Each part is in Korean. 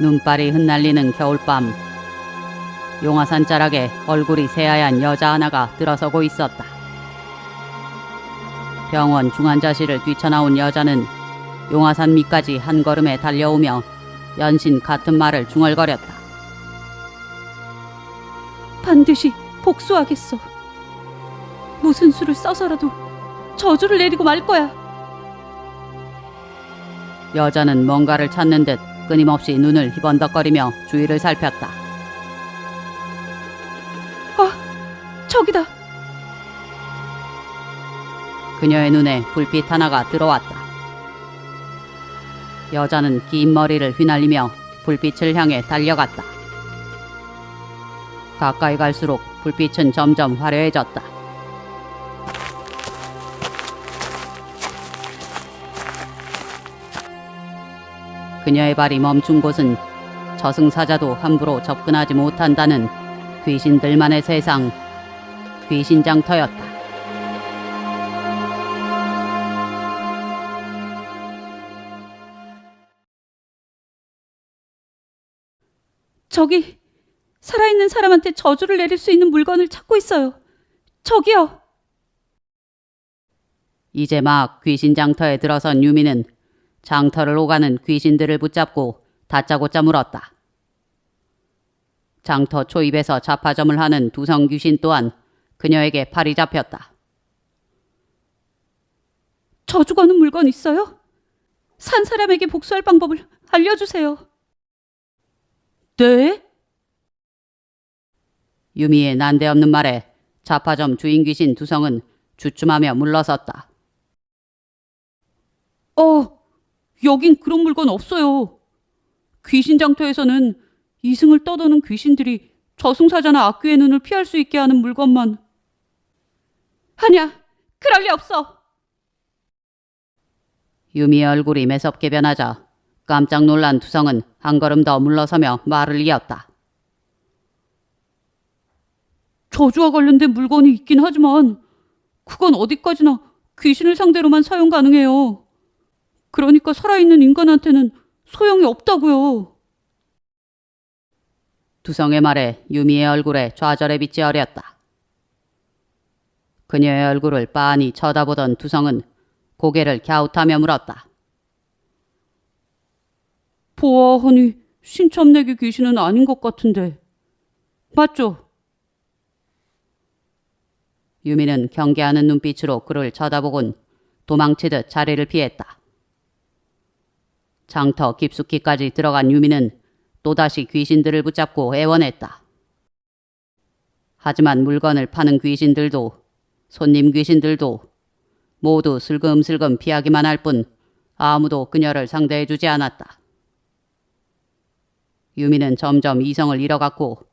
눈발이 흩날리는 겨울밤 용화산 자락에 얼굴이 새하얀 여자 하나가 들어서고 있었다. 병원 중환자실을 뛰쳐나온 여자는 용화산 밑까지 한 걸음에 달려오며 연신 같은 말을 중얼거렸다. 반드시 복수하겠어. 무슨 수를 써서라도 저주를 내리고 말 거야. 여자는 뭔가를 찾는 듯 끊임없이 눈을 희번덕거리며 주위를 살폈다. 저기다. 그녀의 눈에 불빛 하나가 들어왔다. 여자는 긴 머리를 휘날리며 불빛을 향해 달려갔다. 가까이 갈수록 불빛은 점점 화려해졌다. 그녀의 발이 멈춘 곳은 저승사자도 함부로 접근하지 못한다는 귀신들만의 세상, 귀신장터였다. 저기 살아있는 사람한테 저주를 내릴 수 있는 물건을 찾고 있어요. 저기요. 이제 막 귀신 장터에 들어선 유미는 장터를 오가는 귀신들을 붙잡고 다짜고짜 물었다. 장터 초입에서 자파점을 하는 두성 귀신 또한 그녀에게 팔이 잡혔다. 저주 거는 물건 있어요? 산 사람에게 복수할 방법을 알려주세요. 네? 유미의 난데없는 말에 자파점 주인 귀신 두성은 주춤하며 물러섰다. 어, 여긴 그런 물건 없어요. 귀신 장터에서는 이승을 떠도는 귀신들이 저승사자나 악귀의 눈을 피할 수 있게 하는 물건만. 아니야, 그럴 리 없어. 유미의 얼굴이 매섭게 변하자 깜짝 놀란 두성은 한 걸음 더 물러서며 말을 이었다. 저주와 관련된 물건이 있긴 하지만 그건 어디까지나 귀신을 상대로만 사용 가능해요. 그러니까 살아있는 인간한테는 소용이 없다고요. 두성의 말에 유미의 얼굴에 좌절의 빛이 어렸다. 그녀의 얼굴을 빤히 쳐다보던 두성은 고개를 갸웃하며 물었다. 보아하니 신참내기 귀신은 아닌 것 같은데. 맞죠? 유미는 경계하는 눈빛으로 그를 쳐다보곤 도망치듯 자리를 피했다. 장터 깊숙이까지 들어간 유미는 또다시 귀신들을 붙잡고 애원했다. 하지만 물건을 파는 귀신들도 손님 귀신들도 모두 슬금슬금 피하기만 할 뿐 아무도 그녀를 상대해주지 않았다. 유미는 점점 이성을 잃어갔고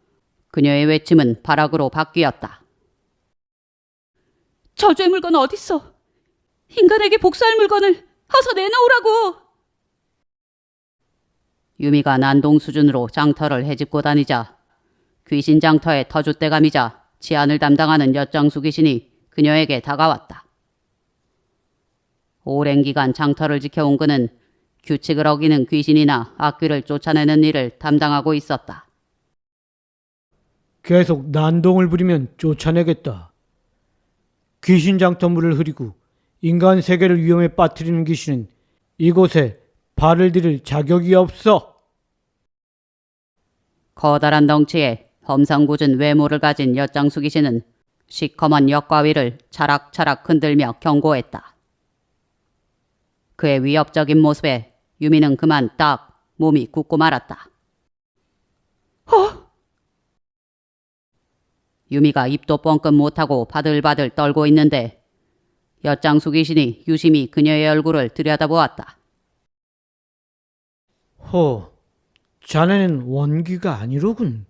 그녀의 외침은 발악으로 바뀌었다. 저주의 물건 어딨어? 인간에게 복수할 물건을 어서 내놓으라고! 유미가 난동 수준으로 장터를 헤집고 다니자 귀신 장터의 터줏대감이자 치안을 담당하는 엿장수 귀신이 그녀에게 다가왔다. 오랜 기간 장터를 지켜온 그는 규칙을 어기는 귀신이나 악귀를 쫓아내는 일을 담당하고 있었다. 계속 난동을 부리면 쫓아내겠다. 귀신 장터물을 흐리고 인간 세계를 위험에 빠뜨리는 귀신은 이곳에 발을 들일 자격이 없어. 커다란 덩치에 험상궂은 외모를 가진 엿장수 귀신은 시커먼 역과위를 차락차락 흔들며 경고했다. 그의 위협적인 모습에 유미는 그만 딱 몸이 굳고 말았다. 어? 유미가 입도 뻥끗 못하고 바들바들 떨고 있는데 엿장수 귀신이 유심히 그녀의 얼굴을 들여다보았다. 허, 자네는 원기가 아니로군.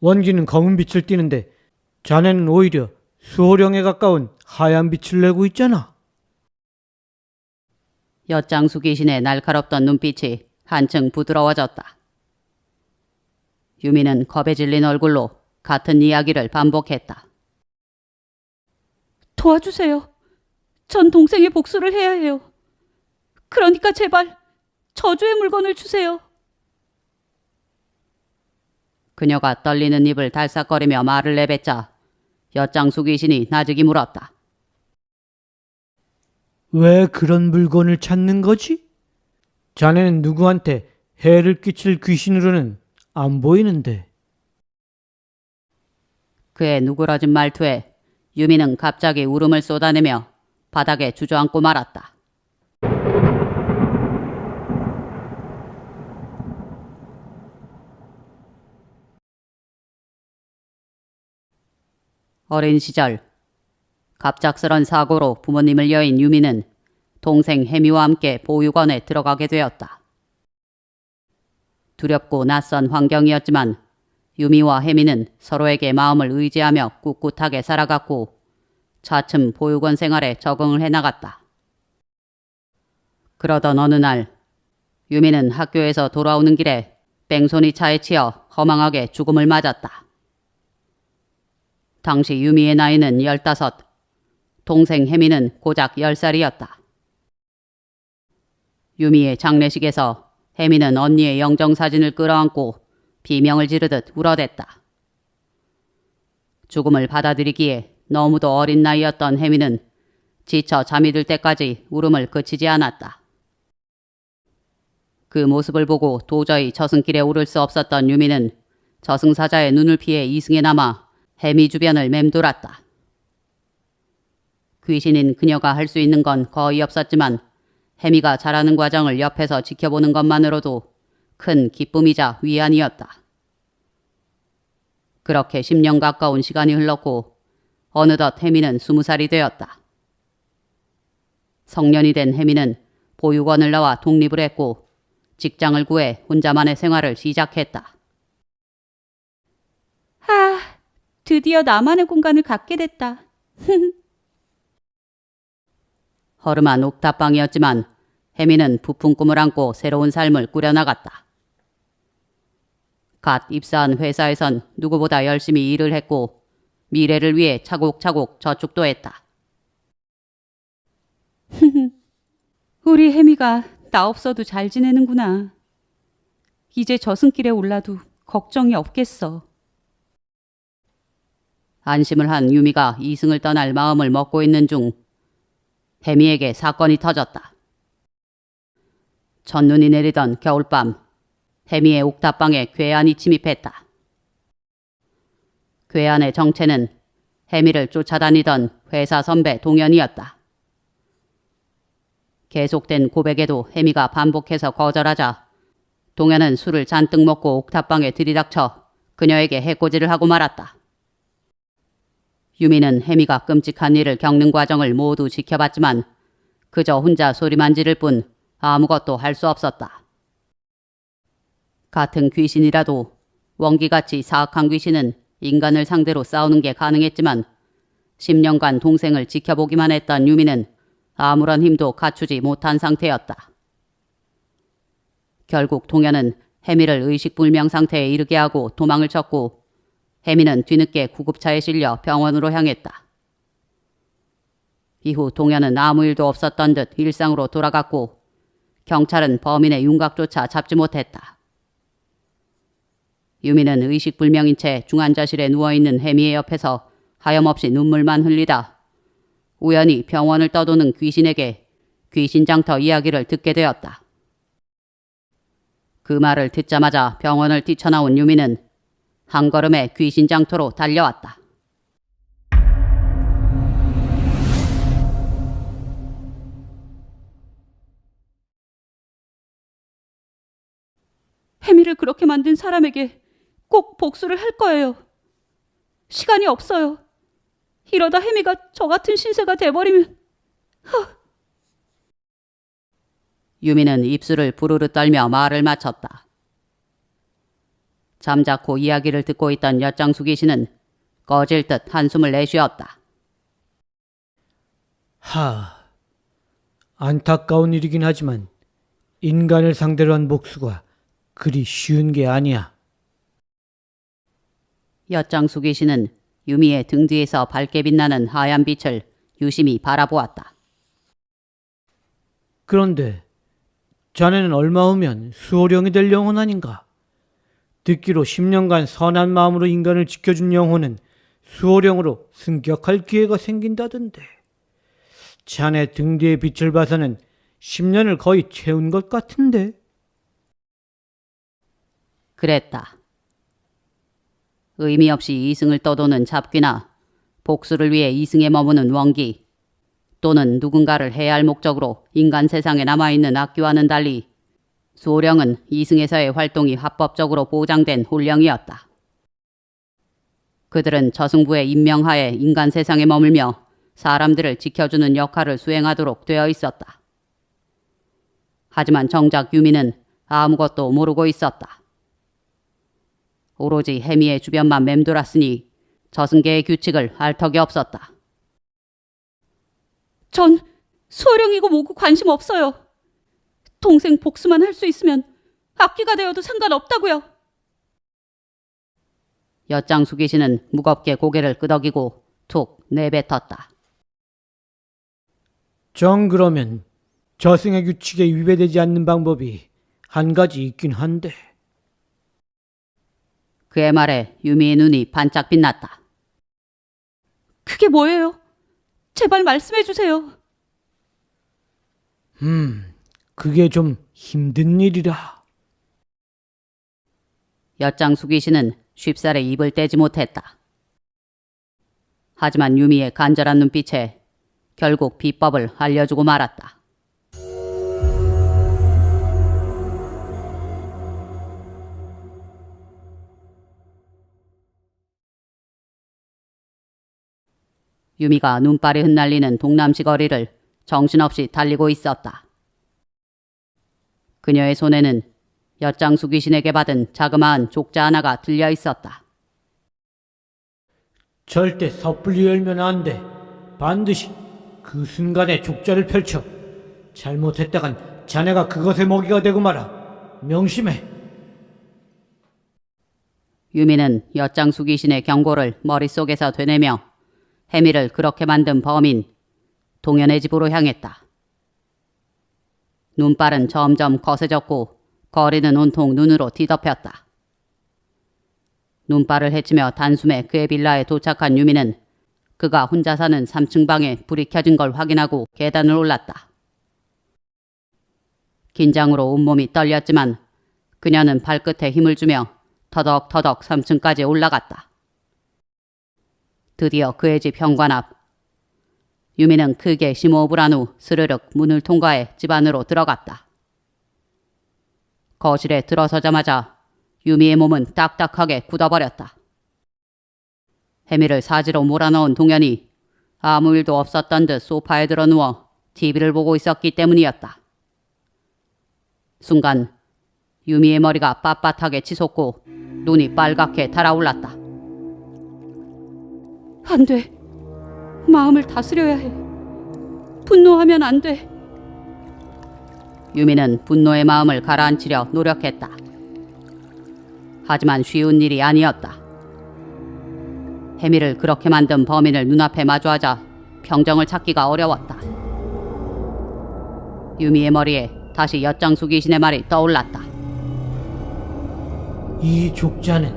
원기는 검은 빛을 띠는데 자네는 오히려 수호령에 가까운 하얀 빛을 내고 있잖아. 엿장수 귀신의 날카롭던 눈빛이 한층 부드러워졌다. 유미는 겁에 질린 얼굴로 같은 이야기를 반복했다. 도와주세요. 전 동생의 복수를 해야 해요. 그러니까 제발 저주의 물건을 주세요. 그녀가 떨리는 입을 달싹거리며 말을 내뱉자 엿장수 귀신이 나직이 물었다. 왜 그런 물건을 찾는 거지? 자네는 누구한테 해를 끼칠 귀신으로는 안 보이는데. 그의 누그러진 말투에 유미는 갑자기 울음을 쏟아내며 바닥에 주저앉고 말았다. 어린 시절 갑작스런 사고로 부모님을 여인 유미는 동생 해미와 함께 보육원에 들어가게 되었다. 두렵고 낯선 환경이었지만 유미와 혜미는 서로에게 마음을 의지하며 꿋꿋하게 살아갔고 차츰 보육원 생활에 적응을 해나갔다. 그러던 어느 날 유미는 학교에서 돌아오는 길에 뺑소니 차에 치여 허망하게 죽음을 맞았다. 당시 유미의 나이는 15, 동생 혜미는 고작 10살이었다. 유미의 장례식에서 혜미는 언니의 영정사진을 끌어안고 비명을 지르듯 울어댔다. 죽음을 받아들이기에 너무도 어린 나이였던 혜미는 지쳐 잠이 들 때까지 울음을 그치지 않았다. 그 모습을 보고 도저히 저승길에 오를 수 없었던 유미는 저승사자의 눈을 피해 이승에 남아 혜미 주변을 맴돌았다. 귀신인 그녀가 할 수 있는 건 거의 없었지만 혜미가 자라는 과정을 옆에서 지켜보는 것만으로도 큰 기쁨이자 위안이었다. 그렇게 10년 가까운 시간이 흘렀고 어느덧 혜미는 20살이 되었다. 성년이 된 혜미는 보육원을 나와 독립을 했고 직장을 구해 혼자만의 생활을 시작했다. 아, 드디어 나만의 공간을 갖게 됐다. 허름한 옥탑방이었지만 혜미는 부푼 꿈을 안고 새로운 삶을 꾸려나갔다. 갓 입사한 회사에선 누구보다 열심히 일을 했고 미래를 위해 차곡차곡 저축도 했다. 우리 혜미가 나 없어도 잘 지내는구나. 이제 저승길에 올라도 걱정이 없겠어. 안심을 한 유미가 이승을 떠날 마음을 먹고 있는 중 혜미에게 사건이 터졌다. 첫눈이 내리던 겨울밤 혜미의 옥탑방에 괴한이 침입했다. 괴한의 정체는 혜미를 쫓아다니던 회사 선배 동현이었다. 계속된 고백에도 혜미가 반복해서 거절하자 동현은 술을 잔뜩 먹고 옥탑방에 들이닥쳐 그녀에게 해코지를 하고 말았다. 유미는 혜미가 끔찍한 일을 겪는 과정을 모두 지켜봤지만 그저 혼자 소리만 지를 뿐 아무것도 할 수 없었다. 같은 귀신이라도 원기같이 사악한 귀신은 인간을 상대로 싸우는 게 가능했지만 10년간 동생을 지켜보기만 했던 유미는 아무런 힘도 갖추지 못한 상태였다. 결국 동현은 혜미를 의식불명 상태에 이르게 하고 도망을 쳤고 혜미는 뒤늦게 구급차에 실려 병원으로 향했다. 이후 동현은 아무 일도 없었던 듯 일상으로 돌아갔고 경찰은 범인의 윤곽조차 잡지 못했다. 유미는 의식불명인 채 중환자실에 누워있는 혜미의 옆에서 하염없이 눈물만 흘리다 우연히 병원을 떠도는 귀신에게 귀신장터 이야기를 듣게 되었다. 그 말을 듣자마자 병원을 뛰쳐나온 유미는 한 걸음에 귀신 장터로 달려왔다. 혜미를 그렇게 만든 사람에게 꼭 복수를 할 거예요. 시간이 없어요. 이러다 혜미가 저 같은 신세가 돼버리면 유미는 입술을 부르르 떨며 말을 마쳤다. 잠자코 이야기를 듣고 있던 엿장수 귀신은 꺼질 듯 한숨을 내쉬었다. 하, 안타까운 일이긴 하지만 인간을 상대로 한 복수가 그리 쉬운 게 아니야. 엿장수 귀신은 유미의 등 뒤에서 밝게 빛나는 하얀 빛을 유심히 바라보았다. 그런데 자네는 얼마 후면 수호령이 될 영혼 아닌가? 듣기로 10년간 선한 마음으로 인간을 지켜준 영혼은 수호령으로 승격할 기회가 생긴다던데. 자네 등 뒤에 빛을 봐서는 10년을 거의 채운 것 같은데. 그랬다. 의미 없이 이승을 떠도는 잡귀나 복수를 위해 이승에 머무는 원기 또는 누군가를 해야 할 목적으로 인간 세상에 남아있는 악귀와는 달리 수호령은 이승에서의 활동이 합법적으로 보장된 홀령이었다. 그들은 저승부의 임명하에 인간 세상에 머물며 사람들을 지켜주는 역할을 수행하도록 되어 있었다. 하지만 정작 유미는 아무것도 모르고 있었다. 오로지 해미의 주변만 맴돌았으니 저승계의 규칙을 알 턱이 없었다. 전 수호령이고 뭐고 관심 없어요. 동생 복수만 할 수 있으면 악귀가 되어도 상관없다고요. 엿장수 귀신은 무겁게 고개를 끄덕이고 툭 내뱉었다. 정 그러면 저승의 규칙에 위배되지 않는 방법이 한 가지 있긴 한데. 그의 말에 유미의 눈이 반짝 빛났다. 그게 뭐예요? 제발 말씀해 주세요. 그게 좀 힘든 일이라. 엿장수 귀신은 쉽사리 입을 떼지 못했다. 하지만 유미의 간절한 눈빛에 결국 비법을 알려주고 말았다. 유미가 눈발이 흩날리는 동남시 거리를 정신없이 달리고 있었다. 그녀의 손에는 엿장수 귀신에게 받은 자그마한 족자 하나가 들려 있었다. 절대 섣불리 열면 안 돼. 반드시 그 순간에 족자를 펼쳐. 잘못했다간 자네가 그것의 먹이가 되고 말아. 명심해. 유미는 엿장수 귀신의 경고를 머릿속에서 되뇌며 해미를 그렇게 만든 범인 동현의 집으로 향했다. 눈발은 점점 거세졌고 거리는 온통 눈으로 뒤덮였다. 눈발을 헤치며 단숨에 그의 빌라에 도착한 유미는 그가 혼자 사는 3층 방에 불이 켜진 걸 확인하고 계단을 올랐다. 긴장으로 온몸이 떨렸지만 그녀는 발끝에 힘을 주며 터덕터덕 3층까지 올라갔다. 드디어 그의 집 현관 앞. 유미는 크게 심호흡을 한 후 스르륵 문을 통과해 집 안으로 들어갔다. 거실에 들어서자마자 유미의 몸은 딱딱하게 굳어버렸다. 해미를 사지로 몰아넣은 동현이 아무 일도 없었던 듯 소파에 들어 누워 TV를 보고 있었기 때문이었다. 순간 유미의 머리가 빳빳하게 치솟고 눈이 빨갛게 달아올랐다. 안 돼. 마음을 다스려야 해. 분노하면 안 돼. 유미는 분노의 마음을 가라앉히려 노력했다. 하지만 쉬운 일이 아니었다. 해미를 그렇게 만든 범인을 눈앞에 마주하자 평정을 찾기가 어려웠다. 유미의 머리에 다시 엿장수 귀신의 말이 떠올랐다. 이 족자는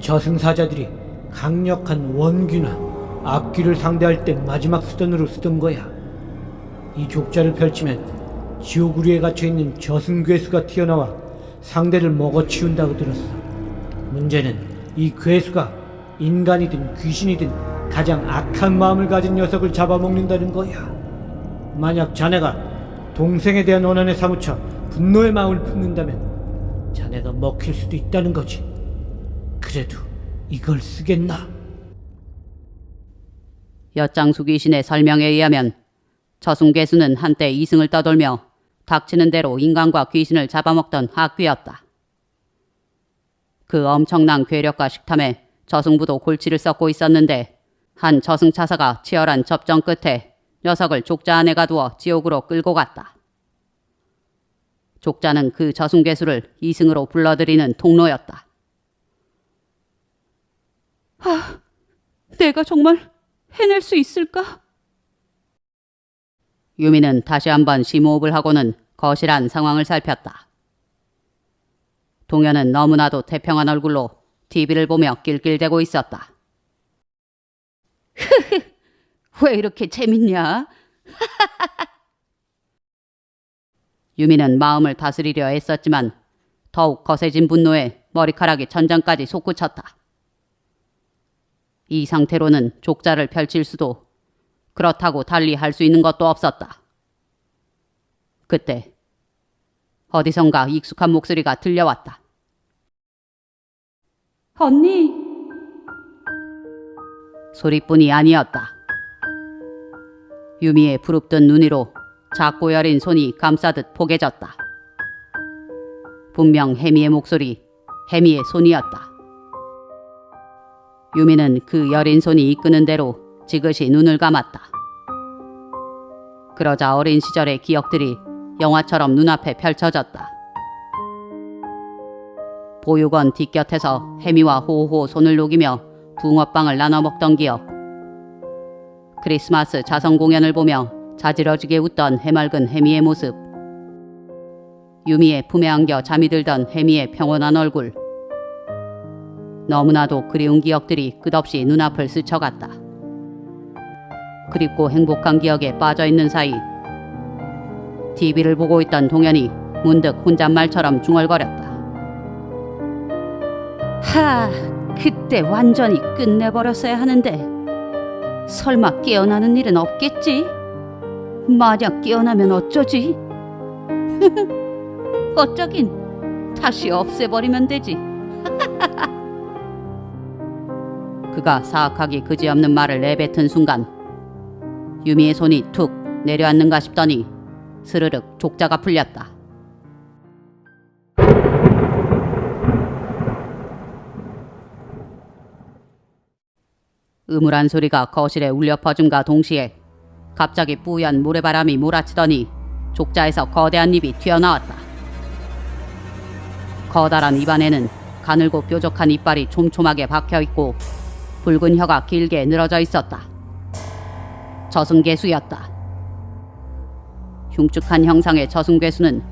저승사자들이 강력한 원귀나 악귀를 상대할 때 마지막 수단으로 쓰던 거야. 이 족자를 펼치면 지옥우리에 갇혀있는 저승괴수가 튀어나와 상대를 먹어치운다고 들었어. 문제는 이 괴수가 인간이든 귀신이든 가장 악한 마음을 가진 녀석을 잡아먹는다는 거야. 만약 자네가 동생에 대한 원한에 사무쳐 분노의 마음을 품는다면 자네가 먹힐 수도 있다는 거지. 그래도 이걸 쓰겠나? 엿장수 귀신의 설명에 의하면 저승괴수는 한때 이승을 떠돌며 닥치는 대로 인간과 귀신을 잡아먹던 악귀였다. 그 엄청난 괴력과 식탐에 저승부도 골치를 썩고 있었는데 한 저승차사가 치열한 접전 끝에 녀석을 족자 안에 가두어 지옥으로 끌고 갔다. 족자는 그 저승괴수를 이승으로 불러들이는 통로였다. 내가 정말 해낼 수 있을까? 유미는 다시 한번 심호흡을 하고는 거실한 상황을 살폈다. 동현은 너무나도 태평한 얼굴로 TV를 보며 낄낄대고 있었다. 왜 이렇게 재밌냐? 유미는 마음을 다스리려 애썼지만 더욱 거세진 분노에 머리카락이 천장까지 솟구쳤다. 이 상태로는 족자를 펼칠 수도 그렇다고 달리 할 수 있는 것도 없었다. 그때 어디선가 익숙한 목소리가 들려왔다. 언니, 소리뿐이 아니었다. 유미의 부릅뜬 눈 위로 작고 여린 손이 감싸듯 포개졌다. 분명 해미의 목소리, 해미의 손이었다. 유미는 그 여린 손이 이끄는 대로 지그시 눈을 감았다. 그러자 어린 시절의 기억들이 영화처럼 눈앞에 펼쳐졌다. 보육원 뒷곁에서 해미와 호호 손을 녹이며 붕어빵을 나눠 먹던 기억. 크리스마스 자선 공연을 보며 자지러지게 웃던 해맑은 해미의 모습. 유미의 품에 안겨 잠이 들던 해미의 평온한 얼굴. 너무나도 그리운 기억들이 끝없이 눈앞을 스쳐갔다. 그립고 행복한 기억에 빠져 있는 사이 TV를 보고 있던 동현이 문득 혼잣말처럼 중얼거렸다. 하, 그때 완전히 끝내버렸어야 하는데 설마 깨어나는 일은 없겠지? 만약 깨어나면 어쩌지? 어쩌긴 다시 없애버리면 되지. 그가 사악하기 그지없는 말을 내뱉은 순간 유미의 손이 툭 내려앉는가 싶더니 스르륵 족자가 풀렸다. 음울한 소리가 거실에 울려 퍼짐과 동시에 갑자기 뿌연 모래바람이 몰아치더니 족자에서 거대한 입이 튀어나왔다. 커다란 입안에는 가늘고 뾰족한 이빨이 촘촘하게 박혀있고 붉은 혀가 길게 늘어져 있었다. 저승괴수였다. 흉측한 형상의 저승괴수는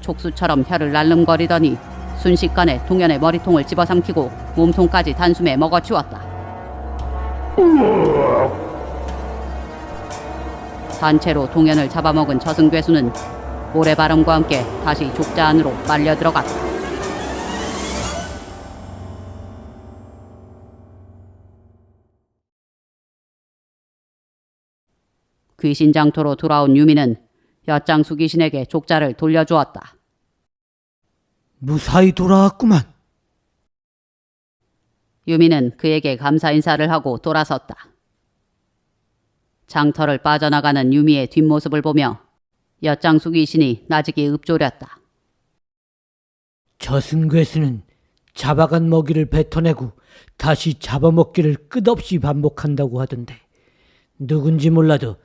촉수처럼 혀를 날름거리더니 순식간에 동현의 머리통을 집어삼키고 몸통까지 단숨에 먹어치웠다. 단체로 동현을 잡아먹은 저승괴수는 모래바람과 함께 다시 족자 안으로 빨려 들어갔다. 귀신 장터로 돌아온 유미는 엿장수 귀신에게 족자를 돌려주었다. 무사히 돌아왔구만. 유미는 그에게 감사 인사를 하고 돌아섰다. 장터를 빠져나가는 유미의 뒷모습을 보며 엿장수 귀신이 나직이 읊조렸다. 저승 괴수는 잡아간 먹이를 뱉어내고 다시 잡아먹기를 끝없이 반복한다고 하던데 누군지 몰라도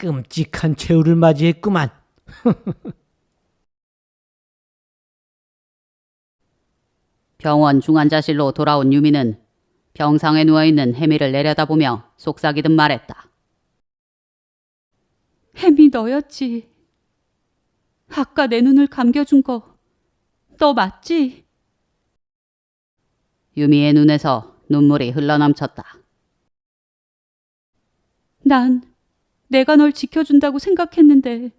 끔찍한 최후를 맞이했구만. 병원 중환자실로 돌아온 유미는 병상에 누워있는 해미를 내려다보며 속삭이듯 말했다. 햄이 너였지. 아까 내 눈을 감겨준 거, 너 맞지? 유미의 눈에서 눈물이 흘러넘쳤다. 난 내가 널 지켜준다고 생각했는데,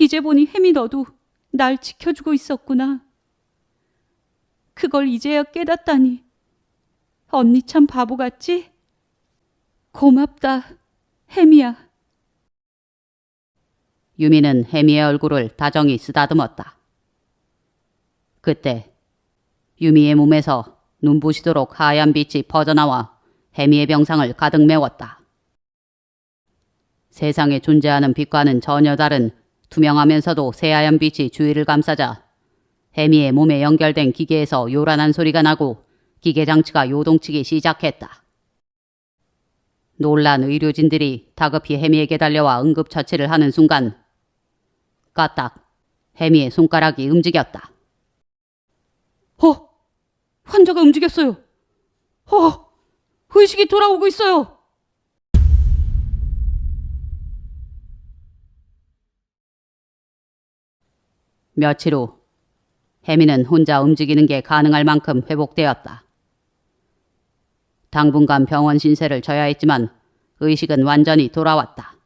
이제 보니 햄이 너도 날 지켜주고 있었구나. 그걸 이제야 깨닫다니. 언니 참 바보 같지? 고맙다, 햄이야. 유미는 해미의 얼굴을 다정히 쓰다듬었다. 그때 유미의 몸에서 눈부시도록 하얀 빛이 퍼져나와 해미의 병상을 가득 메웠다. 세상에 존재하는 빛과는 전혀 다른 투명하면서도 새하얀 빛이 주위를 감싸자 해미의 몸에 연결된 기계에서 요란한 소리가 나고 기계 장치가 요동치기 시작했다. 놀란 의료진들이 다급히 해미에게 달려와 응급처치를 하는 순간 까딱 해미의 손가락이 움직였다. 어, 환자가 움직였어요. 어, 의식이 돌아오고 있어요. 며칠 후 혜미는 혼자 움직이는 게 가능할 만큼 회복되었다. 당분간 병원 신세를 져야 했지만 의식은 완전히 돌아왔다.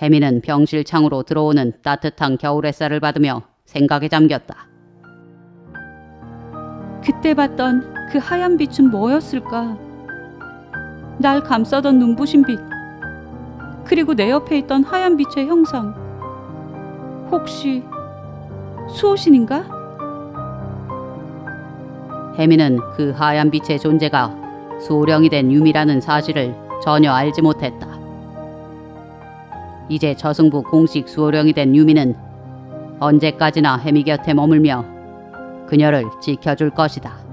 혜미는 병실 창으로 들어오는 따뜻한 겨울 햇살을 받으며 생각에 잠겼다. 그때 봤던 그 하얀 빛은 뭐였을까? 날 감싸던 눈부신 빛. 그리고 내 옆에 있던 하얀 빛의 형상. 혹시 수호신인가? 혜미는 그 하얀 빛의 존재가 수호령이 된 유미라는 사실을 전혀 알지 못했다. 이제 저승부 공식 수호령이 된 유미는 언제까지나 혜미 곁에 머물며 그녀를 지켜줄 것이다.